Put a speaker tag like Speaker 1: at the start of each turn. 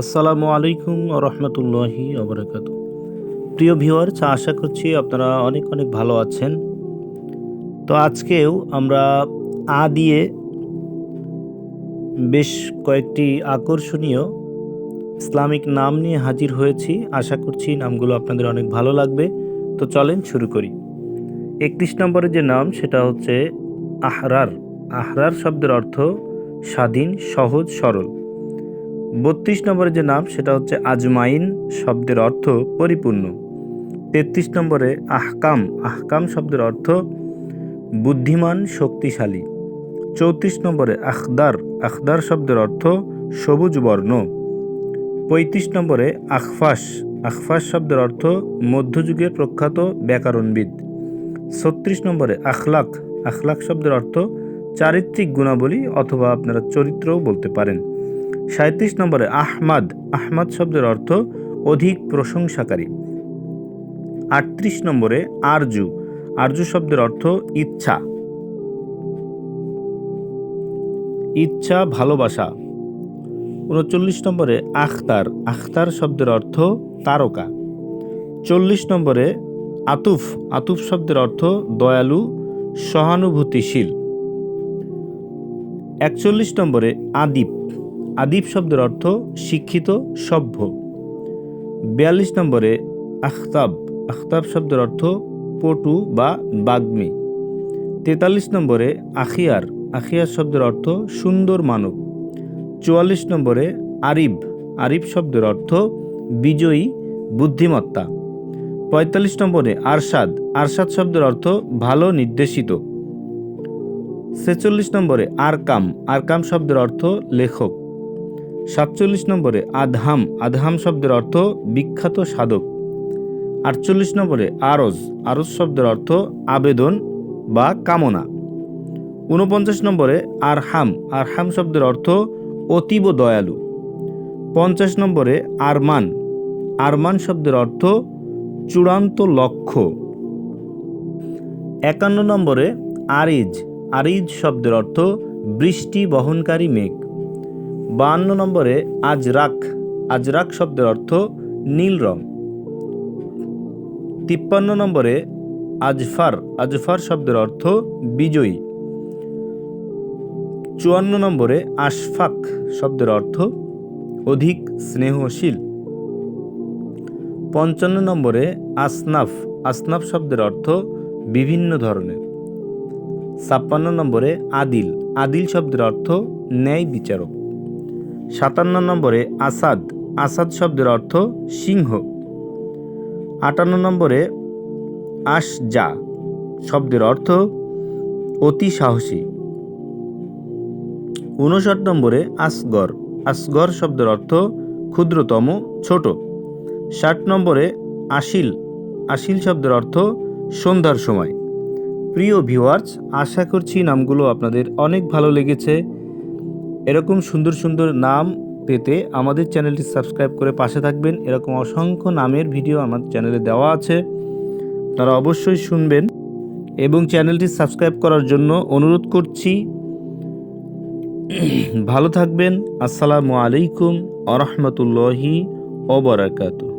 Speaker 1: আসসালামু আলাইকুম রহমতুল্লাহি অবরাকাত প্রিয় ভিউয়ার্স, আশা করছি আপনারা অনেক অনেক ভালো আছেন। তো আজকেও আমরা আ দিয়ে বেশ কয়েকটি আকর্ষণীয় ইসলামিক নাম নিয়ে হাজির হয়েছি। আশা করছি নামগুলো আপনাদের অনেক ভালো লাগবে। তো চলেন শুরু করি। একত্রিশ নম্বরের যে নাম, সেটা হচ্ছে আহরার। আহরার শব্দের অর্থ স্বাধীন, সহজ, সরল। বত্রিশ নম্বরের যে নাম, সেটা হচ্ছে আজমাইন, শব্দের অর্থ পরিপূর্ণ। তেত্রিশ নম্বরে আহকাম আহকাম শব্দের অর্থ বুদ্ধিমান, শক্তিশালী। চৌত্রিশ নম্বরে আখদার আখদার শব্দের অর্থ সবুজ বর্ণ। পঁয়ত্রিশ নম্বরে আখফাস আখফাস শব্দের অর্থ মধ্যযুগের প্রখ্যাত ব্যাকরণবিদ। ছত্রিশ নম্বরে আখলাক আখলাক শব্দের অর্থ চারিত্রিক গুণাবলী অথবা আপনারা চরিত্রও বলতে পারেন। সাঁত্রিশ নম্বরে আহমাদ আহমাদ শব্দের অর্থ অধিক প্রশংসাকারী। আটত্রিশ নম্বরে আরজু আরজু শব্দের অর্থ ইচ্ছা। ইচ্ছা, ভালোবাসা। উনচল্লিশ নম্বরে আখতার আখতার শব্দের অর্থ তারকা। চল্লিশ নম্বরে আতুফ আতুফ শব্দের অর্থ দয়ালু, সহানুভূতিশীল। একচল্লিশ নম্বরে আদিপ আদিপ শব্দের অর্থ শিক্ষিত, সভ্য। বিয়াল্লিশ নম্বরে আখতাব আখতাব শব্দের অর্থ পটু বা বাগ্মী। তেতাল্লিশ নম্বরে আখিয়ার আখিয়ার শব্দের অর্থ সুন্দর মানব। চুয়াল্লিশ নম্বরে আরিব আরিব শব্দের অর্থ বিজয়ী, বুদ্ধিমত্তা। পঁয়তাল্লিশ নম্বরে আরশাদ আরশাদ শব্দের অর্থ ভালো, নির্দেশিত। ছেচল্লিশ নম্বরে আরকাম আরকাম শব্দের অর্থ লেখক। সাতচল্লিশ নম্বরে আধাম আধাম শব্দের অর্থ বিখ্যাত সাধক। আটচল্লিশ নম্বরে আরজ। আরজ শব্দের অর্থ আবেদন বা কামনা। ঊনপঞ্চাশ নম্বরে আরহাম। আরহাম শব্দের অর্থ অতীব দয়ালু। পঞ্চাশ নম্বরে আরমান। আরমান শব্দের অর্থ চূড়ান্ত লক্ষ্য। একান্ন নম্বরে আরিজ। আরিজ শব্দের অর্থ বৃষ্টি বহনকারী মেঘ। বাহান্ন নম্বরে আজরাক। আজরাক শব্দের অর্থ নীল রং। তিপ্পান্ন নম্বরে আজফার। আজফার শব্দের অর্থ বিজয়ী। চুয়ান্ন নম্বরে আশফাক শব্দের অর্থ অধিক স্নেহশীল। পঞ্চান্ন নম্বরে আসনাফ। আসনাফ শব্দের অর্থ বিভিন্ন ধরনের। ছাপ্পান্ন নম্বরে আদিল। আদিল শব্দের অর্থ ন্যায় বিচারক। সাতান্ন নম্বরে আসাদ। আসাদ শব্দের অর্থ সিংহ। আটান্ন নম্বরে আশজা শব্দের অর্থ অতি সাহসী। উনষাট নম্বরে আসগর। আসগর শব্দের অর্থ ক্ষুদ্রতম, ছোট। ষাট নম্বরে আশিল। আশিল শব্দের অর্থ সন্ধ্যার সময়। প্রিয় ভিউয়ার্স, আশা করছি নামগুলো আপনাদের অনেক ভালো লেগেছে। এরকম সুন্দর সুন্দর নাম পেতে আমাদের চ্যানেলটি সাবস্ক্রাইব করে পাশে থাকবেন। এরকম অসংখ্য নামের ভিডিও আমার চ্যানেলে দেওয়া আছে। তারা অবশ্যই শুনবেন এবং চ্যানেলটি সাবস্ক্রাইব করার জন্য অনুরোধ করছি। ভালো থাকবেন। আসসালামু আলাইকুম আরহামতুল্লাহি অবরাকাতু